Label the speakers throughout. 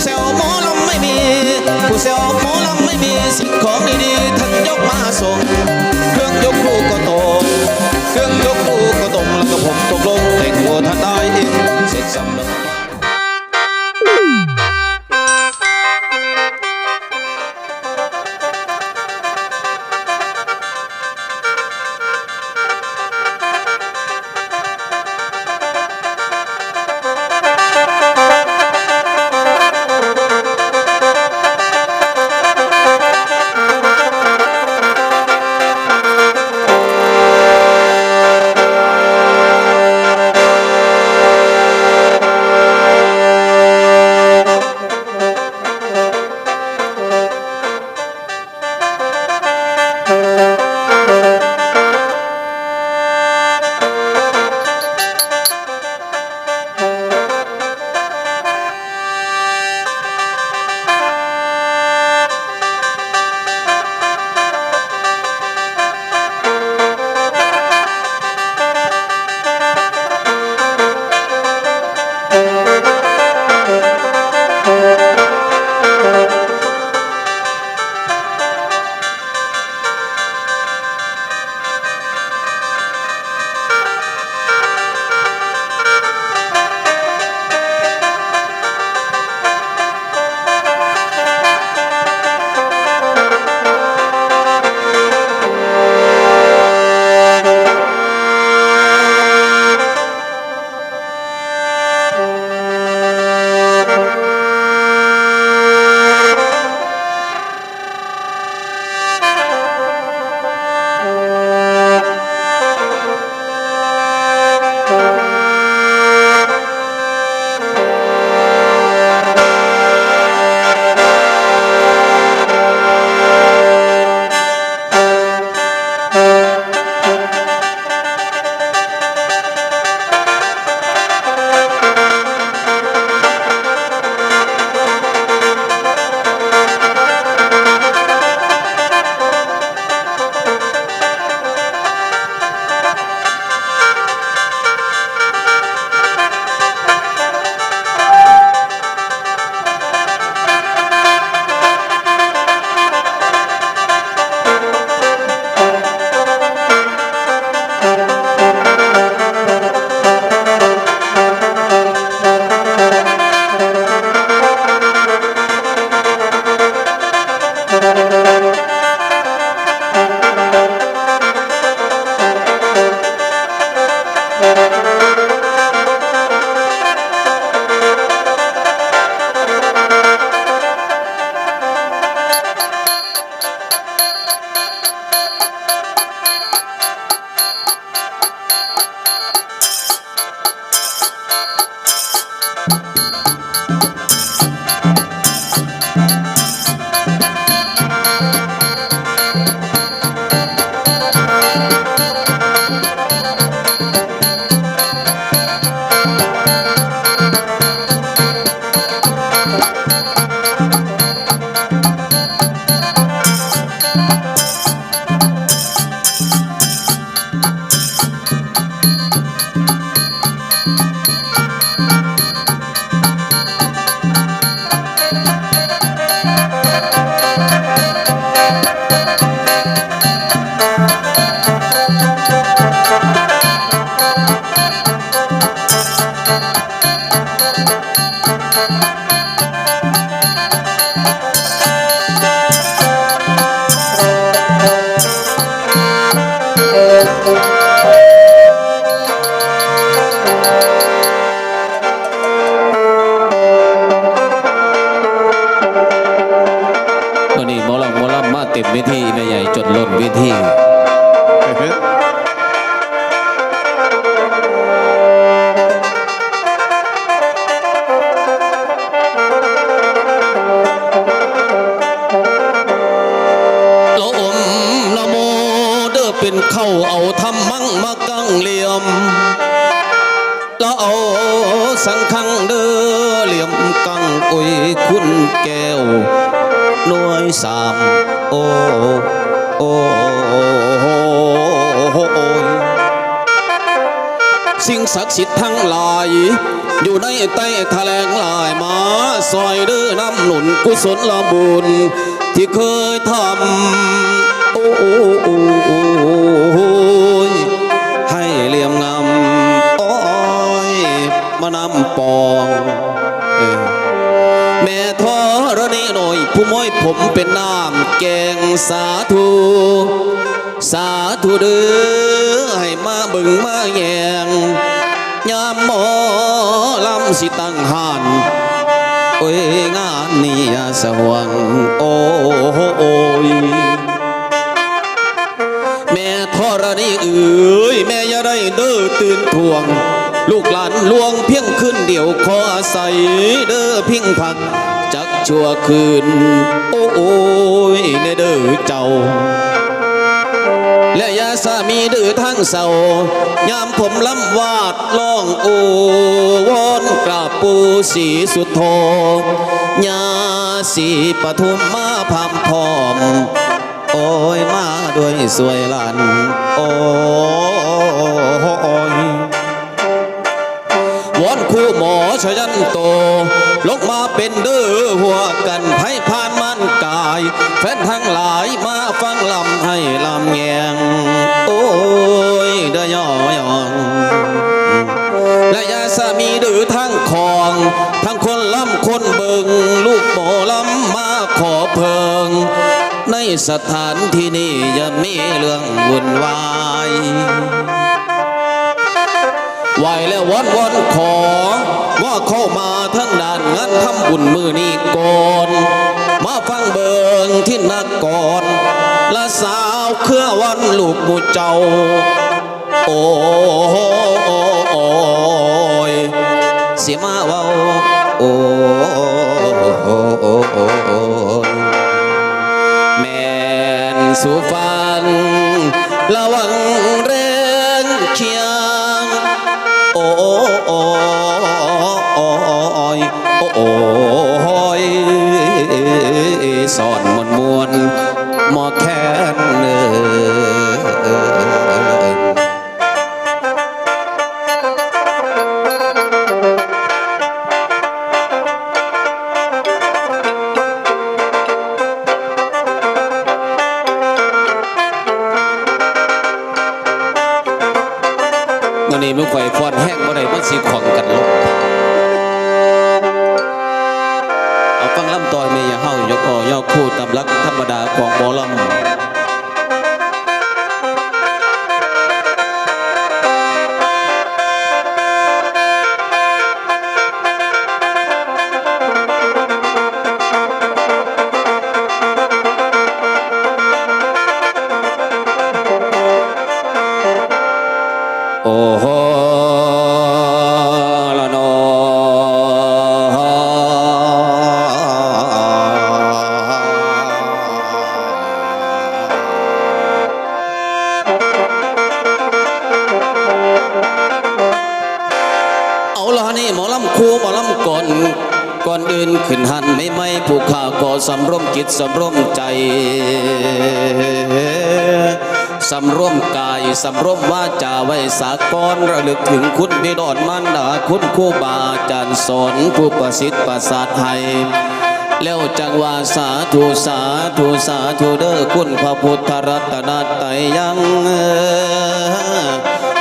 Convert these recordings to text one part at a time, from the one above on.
Speaker 1: ผู้เซลหมอลำไม่มี ผู้เซลหมอลำไม่มีสิ่งของดี มาเต็มเวทีแม่ใหญ่จนล้นเวทีโลมนโมเด้อเป็นเข้าเอาทำมั่งมากังเหลี่ยมแล้วเอาสังขังเด้อเหลี่ยมกังอุ้ยคุณแก้วน่วยสาม โอ้โอ้ยสิ่งศักดิ์สิทธิ์ทั้งหลาย อยู่ในใต้แถลงลายมาซอยเด้อน้ำหนุนกุศลละบุญที่เคยทำโอ้โอ้โอ้ สาธุสาธุเด้อให้มาบึงมาแยงยามหมอลำสิตั้งหานโอ้ยงานนี้สว่างโอ้โอยแม่ธรณีเอ๋ยแม่อย่าได้เด้อตื่นทวง ลูกหลานลวงเพียงคืนเดียวขออาศัยเด้อเพียงพัก จักชั่วคืน โอ้โอ้ยในเด้อเจ้า และยาสามีดือทั้งเศร้ายามผมลำวาดล่องโอวอนกราบปูสีสุดโทยาสีปทุมมาพามพร้อม โอ้ยมาด้วยสวยลัน โอ้ยวอนคู่หมอชยันโต ลงมาเป็นเด้อ หัวกันไพ่านมันกาย แฟนทั้งหลายมาฟังลำให้ลำแยง โอ้ยเด้ย่อยองและยาสามีดือทั้งคอง ทั้งคนล่ำคนเบิง ลูกหมอลำมาขอเพิง ในสถานที่นี้อย่ามีเรื่องวุ่นวาย ไหวแล้ววอนวอนขอว่าเข้ามาทั้งด่านงานทำบุญมือนี้ก่อน มาฟังเบิงที่นักก่อนละสาวเครือวันลูกหมูเจ้าโอ้โอ้ยเสียมาเว้าโอ้แมนสู่ฟังระวังแรงเคียง โอ้ยสอน ของหมอลำ สำร่มร่มใจ สำร่วมกาย สำร่วมวาจาไว้สากรระลึกถึงคุณบิดอนมันดาคุณครูบาอาจารย์สอนผู้ประสิทธิ์ประสาทให้แล้วจังว่าสาธุสาธุสาธุเด้อคุณพระพุทธรัตนตรัยยัง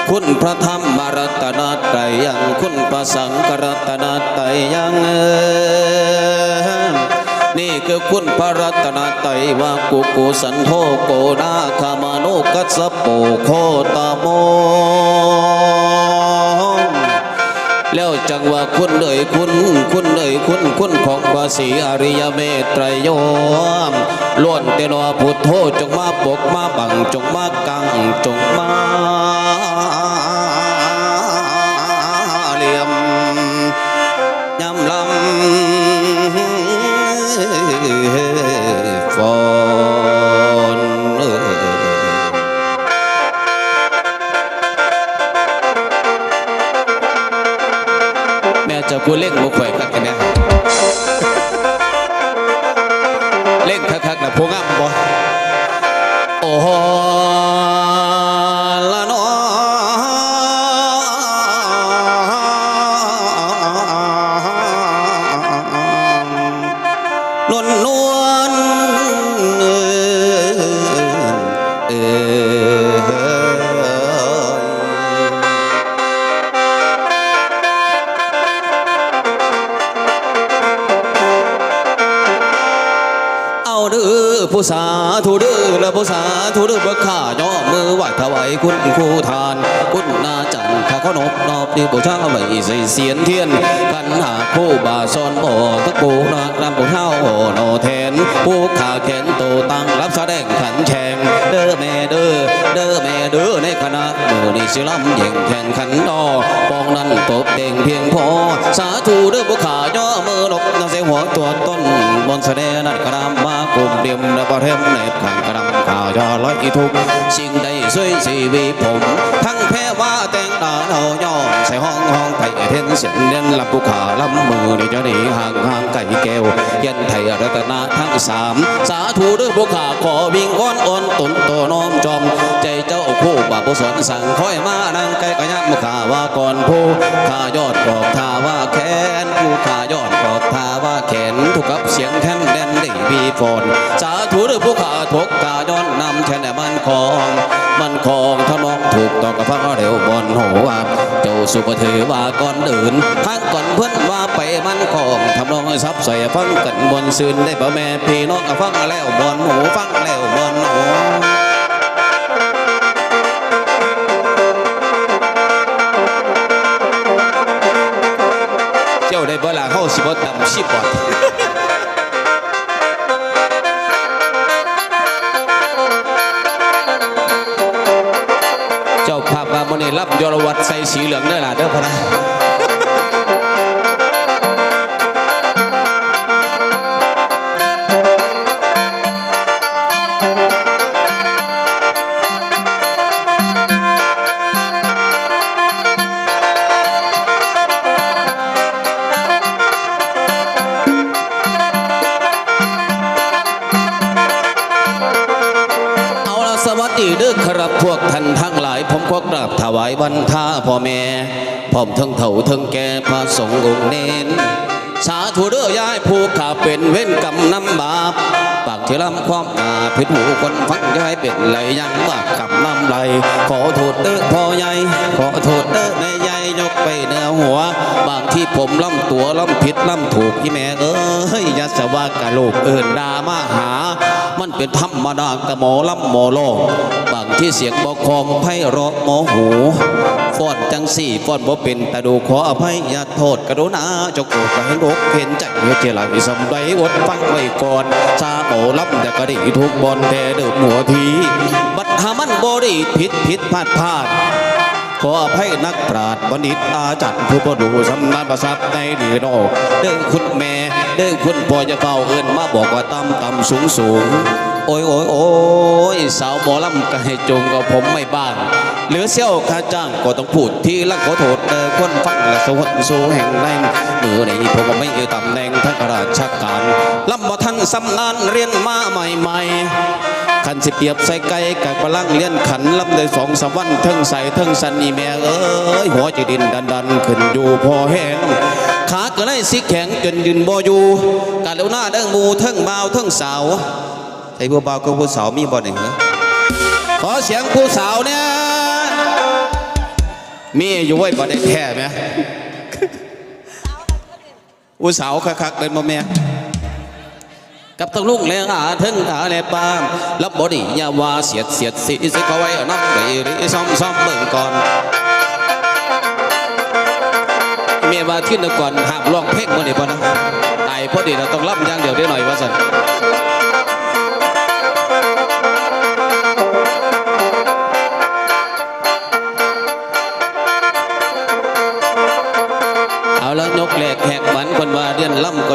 Speaker 1: คุณพระธรรมรัตนตรัยยังคุณพระสังฆรัตนตรัยยังเอ นี่คือคุณพระรัตนตรัยว่ากุกุสันโธโกนาคามานุกัสสปโปโคตโมแล้วจังว่าคุณเลยคุณคุณเลยคุณคุณของภาษีอริยเมตไตรโยมล้วนแต่นอพุทโธจงมาปกมาบังจงมากังจงมา กูเล่งมุกไฟคักกันแน่เล่งคักๆนะพวกอ้ำบ่ ผู้สาธุเด้อและผู้สาธุเด้อบ่ข้าย่อมือไหว้ถวายคุณครูทาน คุณนาจันทร์ข้าขนบนอบดีบูชาไว้ใส่เสียนเทียนกันหาผู้บาสอนบ่ทักปูนักนำผู้เฮาโนแทนผู้ขาแขนโตตั้งรับแสดงขันแช เด้อแม่เด้อเด้อแม่เด้อในคณะมือนี่สิลำเย่งแข่งขันดอปองนั้นตบเต่งเพียงพอ สาธุเด้อบุขาย่อมือหลบนาเสียหัวตัวต้นบนแสดงนัดกระดามมากลุ่มเดียมและประเทมในขังกระดามข่าวย่อร้อยทุกสิ่งใดสวยสีวีผม ทั้งแพ้ว่าแต่ง ดาเอาย่อใส่ห้องห้องไทยเทนเสียนเน้นลับผู้ขาลำมือนี่จะหนีห่างห่างไก่แก้วยันไทยรัตนาทั้งสามสาธุด้อผู้ขาขอวิ่งอ้อนอ่อนตนตัวน้อมจอม ใจเจ้าผู้บาปสนสั่งคอยมานั่งไกลกระยักข่าว่าก่อนผู้ข้ายอดกรอกทาว่าแขนผู้ข้ายอดกรอกทาว่าแขนถูกกับเสียงแท่นแดนได้บีฝนสาธุด้อผู้ขาทกกาย้อนนำแทนแต่มันคอง มันคองทนองถูกต้องกับพระเร็วบนหัวเจ้าสุภเทว่าก่อนเดินทางก่อนเพื่อนว่าไปมันคองทำนองให้ซับใส่ฟังกันบนซืนได้บ่แม่พี่น้องกับฟังแล้วบนหูฟังแล้วบนหูเจ้าได้เวลาเข้าสิบต่ำสิบบาท ยรวัตรใส่สีเหลืองเด้อล่ะเด้อพ่อนะ ทั้งเถ่าทั้งแก่พระสงฆ์องค์เน้นสาธุเด้อยายผู้ขาเป็นเว้นกรรมนำบาปปากที่ลำความอาผิดหูคนฟังย้ายเป็นไหลยังบาปกรรมนำไหลขอโทษเด้อพ่อใหญ่ขอโทษเด้อแม่ใหญ่ยกไปเหนือหัว บางที่ผมล่ำตัวล่ำผิดล่ำถูกที่แม่เอ้ยยัสวากะลูกเอินดามาหา มันเป็นธรรมดากะหมอลำหมอโลบางที่เสียงบอกคองไพเราะหมอหูฟ้อนจังสี่ฟ้อนบ่เป็นแต่ดูขออภัยอย่าโทษกรุณาเจกโกรธให้รกเห็นใจเมื่อเจริญสำใดอดฟังไว้ก่อนซาโอลับแต่กระดิทุกบอลแต่เดิมหัวที บัดหามันบ่ได้ผิดผิดพลาดพลาดขออภัยนักปราชญ์บัณฑิตอาจัดผู้ประดูสำนักประสับในดีนอกเด้อคุณแม่ เด้อคุณพ่อจะเฝ้าเอินมาบอกว่าต่ำต่ำสูงสูงโอ้ยโอ้ยโอ้ยสาวหมอลำก็ให้จงกับผมไม่บ้าง หลือเซี่ยวค่าจ้างก็ต้องพูดที่ละขอโทษเด้อคนฟังและสวรรค์สูแห่งแรงมือนี้ผมไม่อยู่ตำแหน่งทางราชการลำบ่ทันสำนานเรียนมาใหม่ๆขันสิเปียบใส่ไก่กับกำลังเลี้ยนขันลำได้สองสามวันเทิงใส่เทิงสันอีแม่เอ้ยหัวจะดินดันดันขึ้นอยู่พอแห้งขาก็เลยสิแข็งจนยืนบ่อยู่กาเลวหน้าเด้งมูเทิงบ่าวเทิงสาวใส่ผู้บ่าวกับผู้สาวมีบ่หนึ่งเหรอขอเสียงผู้สาวเนี่ย มีอยู่ไว้บ่ได้แท้ไหมผู้สาวคักๆเดินมาแม่กับทั้งลุงและอาถึงอาและปามรับบดีอย่าว่าเสียดเสียดสีสิเขาไว้เอาน้ำไปริซ้อมซ้อมเบิ่งก่อนเมียว่าขึ้นก่อนห้ามร้องเพลงบ่นี่บ่นะตายพอดีเราต้องรับอย่างเดียวได้หน่อยว่าสั่น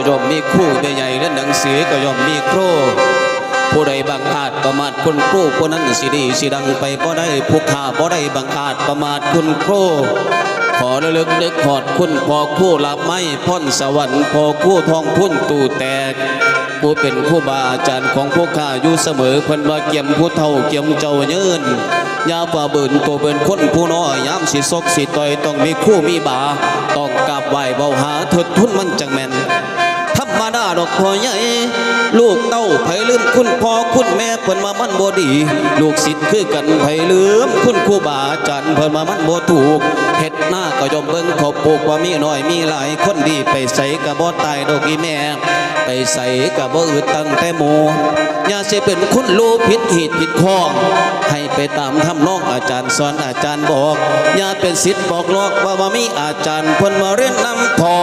Speaker 1: ยนล่ำก็ย่อมมีคู่ใหญ่ๆเรียนหนังสือก็ย่อมมีครูผู้ใดบังอาจประมาทคุณครูผู้นั้นสิดีสิดังไปบ่ได้ผู้ข้าบ่ได้บังอาจประมาทคุณครูขอระลึกนึกขอดคุณพอคู่หลับไม่พ้นสวรรค์พอคู่ทองพุ่นตู่แตกผู้เป็นผู้บาอาจารย์ของพวกข้าอยู่เสมอเพิ่นว่าเกี่ยมผู้เท่าเกี่ยมเจ้าเยืนยาฝ่าบิ่นตัวเป็นคนผู้น้อยยามสิซกสิต่อยต้องมีคู่มีบาต้องกราบไหวเบาหาทดทุนมันจังแม่น ดอกพ่อใหญ่ ลูกเต้าไผลืมคุณพ่อคุณแม่เพิ่นมามันบ่ดี ลูกศิษย์คือกันไผลืมคุณครูบาอาจารย์เพิ่นมามันบ่ถูกเฮ็ดหน้าก็ยอมเบิ่งเขาปลูกว่ามีน้อยมีหลายคนดีไปใส่ก็บ่ตายดอกอีแม่ ไปใส่ก็บ่อึดตั้งแต่หมู่อย่าสิเป็นคุณรู้ผิดหีดผิดข้องให้ไปตามทำนองอาจารย์สอนอาจารย์บอก อย่าเป็นศิษย์บอกลอกว่าบ่มีอาจารย์เพิ่นมาเรียนนำพอ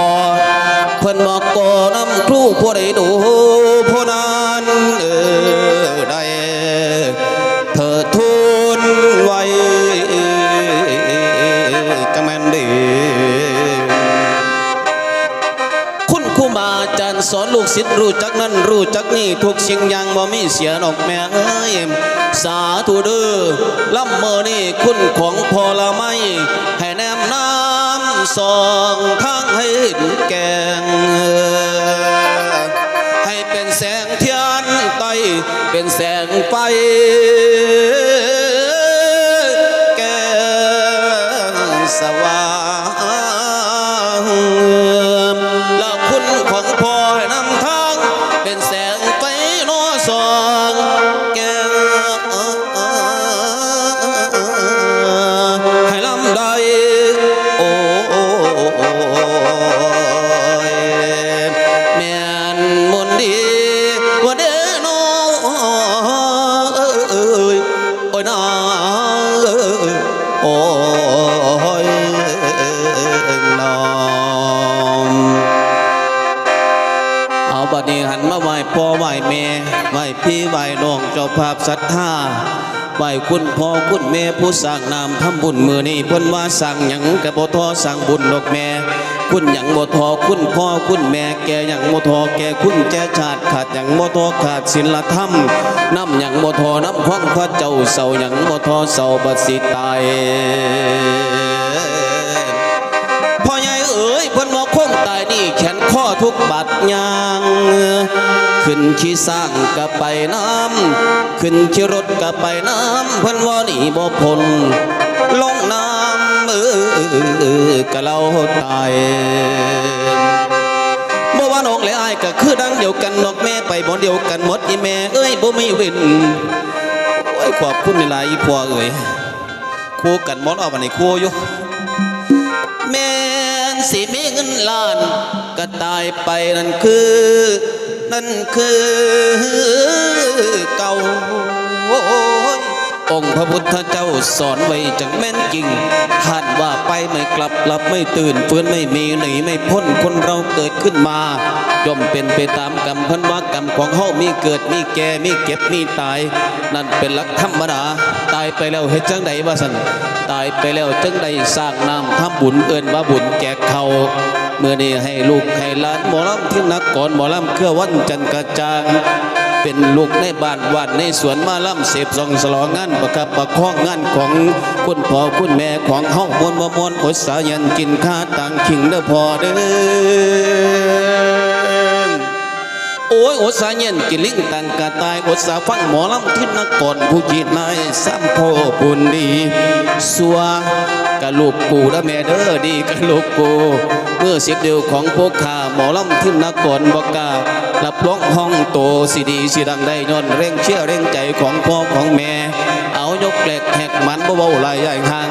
Speaker 1: พิ่นบอกก่อนำครูผู้ใดดูผู้นั้นเออได้เธอทุนไว้จังแมนดีคุณครูบาอาจารย์สอนลูกศิษย์รู้จักนั้นรู้จักนี่ทุกสิ่งอย่างบ่มีเสียดอกแม่เอ้ยสาธุเด้อล่ำเมอนี่คุณของพอละไม่ให้แนมน้ำ สองทางให้เห็นแกง ให้เป็นแสงเทียนไตเป็นแสงไฟแกงสว่าง ภาพศรัทธาไหวคุณพ่อคุณแม่ผู้สร้างนามทำบุญมือนี้เพิ่นว่าสั่งหยังกะบ่ทอสั่งบุญดอกแม่ คุณหยังบ่ทอคุณพ่อคุณแม่แกหยังบ่ทอแกคุณแจชาติขาดหยังบ่ทอขาดศีลธรรมน้ำหยังบ่ทอน้ำของพระเจ้าเสาหยังบ่ทอเสาบัดสิตาย แขนข้อทุกบาดยาง ขึ้นขี่สร้างก็ไปน้ำ ขึ้นขี่รถก็ไปน้ำเพิ่นว่านี่บ่พ้นลงน้ำเออกะเราตายเมื่วานออกและอายก็คือดังเดียวกันนอกแม่ไปบ่เดียวกันหมดอีแม่เอ้ยบ่มีเว้นโอ้ยขอบคุณหลายอีพ่อเอ้ยคู่กันมดเอาวันนี้คู่อยู่แม่นสิมีเงินล้าน ก็ตายไปนั่นคือ นั่นคือเก่าโองค์พระพุทธเจ้าสอนไว้จังแม่นจริงท่านว่าไปไม่กลับหลับไม่ตื่นฟื้นไม่มีหนีไม่พ้นคนเราเกิดขึ้นมาย่อมเป็นไปตามกรรมพันว่ากรรมของเฮามีเกิดมีแก่มีเก็บมีตาย นั่นเป็นหลักธรรมดาตายไปแล้วเฮ็ดจังใดว่าสันตายไปแล้วจึงได้สร้างน้ำทำบุญเอินว่าบุญแจกเขาเมื่อนี้ให้ลูกให้หลานหมอลำที่นักก่อนหมอลำเครือวันจันกระจาง เป็นลูกในบ้านวัดในสวนมาล่ำเสพซองสลองงานประคับประคองงานของคุณพ่อคุณแม่ของเฮามวลมวลอดสายันกินข้าต่างขิงเด้อพอเด้อ โอ้ยโอดสาเย็นกิลิงตังกะตายโอดสาฟังหมอลำที่นักก่อนผู้จีนายซ้ำพ่อบุญดี สัวกะลูกกูและแม่เด้อดีกะลูกกูเมื่อเสียงเดียวของพวกข้าหมอลำที่นักก่อนบอกการับร้องห้องโตสิดีสิดังได้ย้อนเร่งเชื่อเร่งใจของพ่อของแม่ เอายกแหลกแหกมันเบาๆลายใหญ่หาง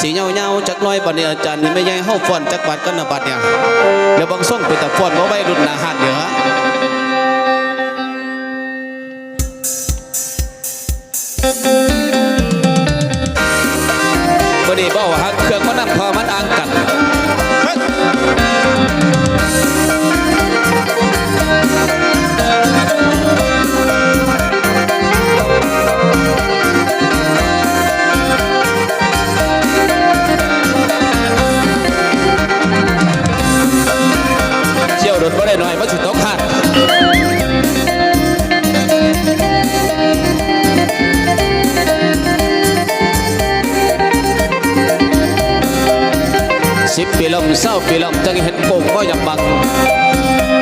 Speaker 1: สีเงาเงาๆจักหน้อยปันเนี่ยอาจารย์นี่ไม่ใหญ่เฮาฟอนจักบัดกันนะบัดเนี่ยแล้วบางส่งไปแต่ฟอนบ่ไวรุ่นอาหารเหนือบ ปีลมเศร้าปีลมจังเห็นโป่งก็ยังบัง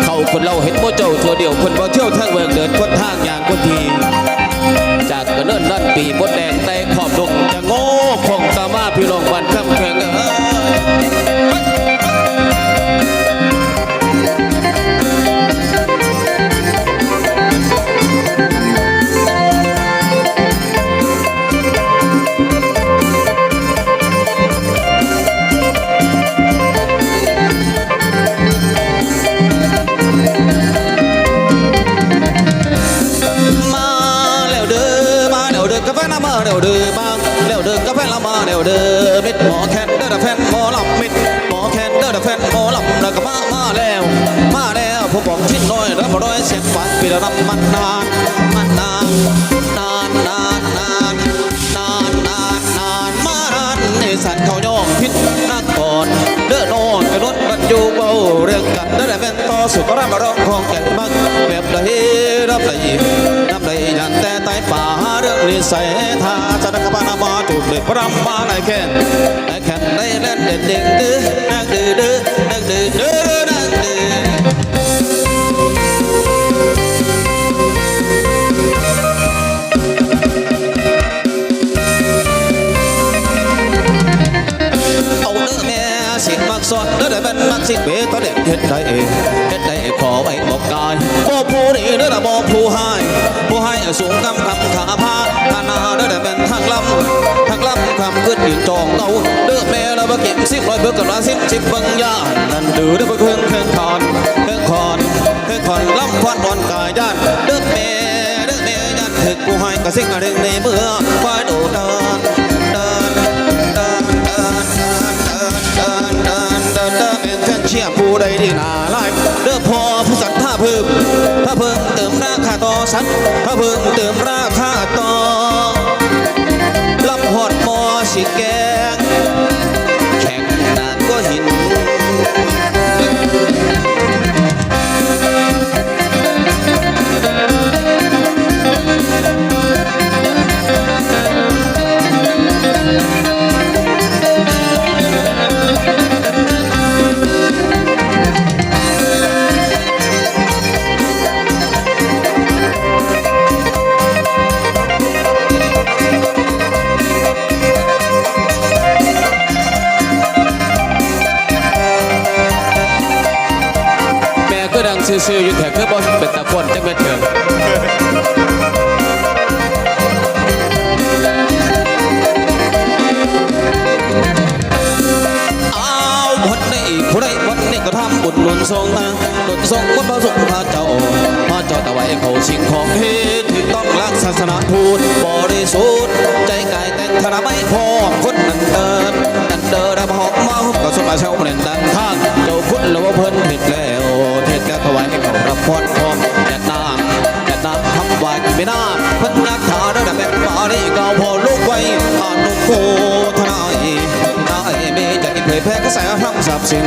Speaker 1: เขาคนเราเห็นโมเจ้าตัวเดียวคนบ่เที่ยวทางเมืองเดินคนทางอย่างคนที จากกระเนิ่นนั่นปีบดแดงแต่ขอบดงจะโง่คงตามาพี่น้องวัน รับร้อยเสียงฝันปีรำมันนานมันนานนานนานนานนานนานนานมานานในสันเขาย่องพิษนักก่อนเด้อนอนกระโดดบันอยู่เบาเรื่องกันเด้อแต่เป็นต่อสุขรามร้องของแก่นมักแบบใดรับใดรับใดยันแต่ใต้ป่าเรื่องนิสัยท่าจะนักบานามาจูบเลยพรำมาในแค่นในแค่นได้เล่นเด่นเด่งดื้อนักดื้อดื้อนักดื้อดื้อ ฮ็ดได้เองเฮ็ดได้ขอไว้บอกกายบ่ผู้นี่เนื้อบ่ผู้ให้ผู้ให้สูงกำคำขาพาขนาเนื้อเป็นทางลำทางลำคำขึ้นยืนจองเตาเนื้อแม่เราบ่เก็บสิบร้อยเบิกกันละสิบสิบบังยานั่นดื้อเด้อบ่เครื่องเครื่องคอนเครื่องคอนเครื่องคอนลำควันอ่อนกายย่านเด้อแม่เด้อแม่ย่านถึกผู้ให้ก็สิ่งอะไรในเมื่อฝ่ายโดดเดินเดิน เชียร์ผู้ใดที่นาไล่เด้อพอผู้สัตว์ถ้าเพิ่มถ้าเพิ่มเติมราคาต่อสัตว์ถ้าเพิ่มเติมราคาต่อรับหอดมอสิแกง ซื่อๆอยู่แถวคือบ่เป็นตะคนจังแม่นเถิงผู้ใดวันนี้ก็ทำบุญหนุนทรงทางหนุนทรงวัดพระสงฆ์พระเจ้าพระเจ้าตะไว้เขาสิ่งของเฮ็ดที่ต้องรักศาสนาทูตบริสุทธิ์ใจกายแต่งธนาไม่พอคนนั้นเดินนั้นเดินรับหอกมาหุบกับสมบัติเช่าเล่นดังทางเจ้าคุณแล้วว่าเพิ่นเห็ดแล้ว เทศแล้วถวายให้เขารับพรพร้อมแดดนางแดดนางทำไหวไม่น่าพิ่นนักถาได้แต่แบบป่านี่ก็พอลูกไว้อานุโมทนายนายเมใจะเผยแพร่กระแสทำสับสิ่ง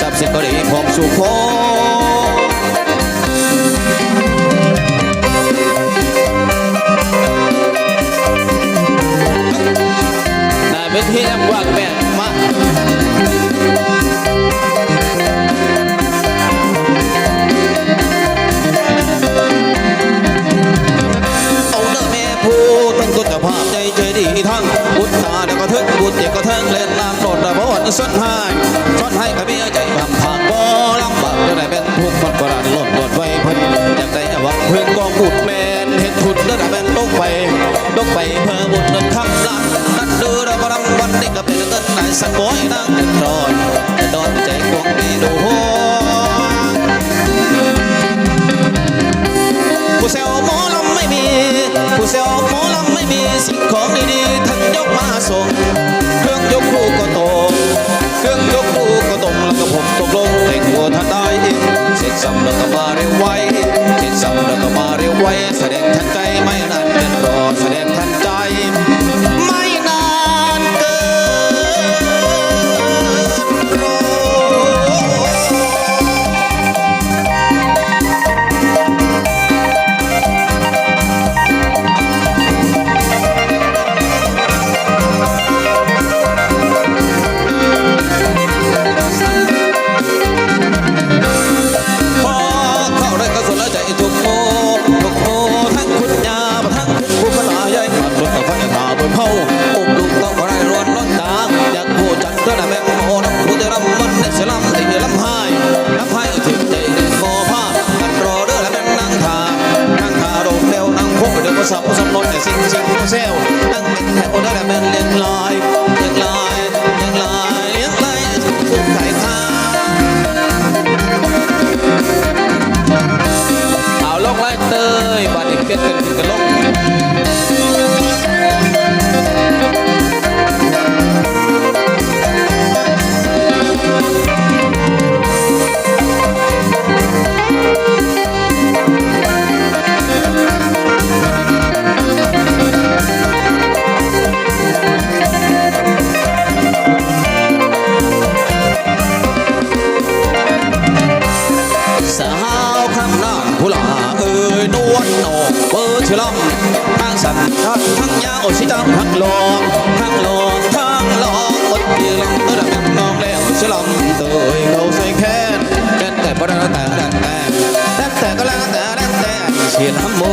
Speaker 1: สับสิ่งก็ดีพร้อมสุขพนายเป็นที่ยังว่า สุดท้ายส้นให้ขมีใจบำพังบ่ลำบากจะได้เป็นทุกข์คนก็รันหล่นหล่นไว้เพิ่นอยากได้หวังเพิ่นก็บุดแมนเห็นทุนแล้วได้เป็นตกไปตกไปเพื่อบุญเงินคำลักนัดเดือระบรำวันนี้ก็เป็นเงินไหนสักบ่อยนั่งเงินรอนดอนใจกวงดีดูโห สร็จสับแล้วก็มาเร็วไวเสร็จสับแล้วก็มาเร็วไวแสดงทันใจ ชิลองทางสันทักทั้งยาอดชิจังทั้งหลอกทั้งหลอกทั้งหลอกอดยืนลังตัวดังน้องแล้วชิลอมตัวเขาใส่แค้นแต่แต่พอได้แต่แต่แต่แต่ก็แล้วแต่แต่เชียร์ทั้งหมด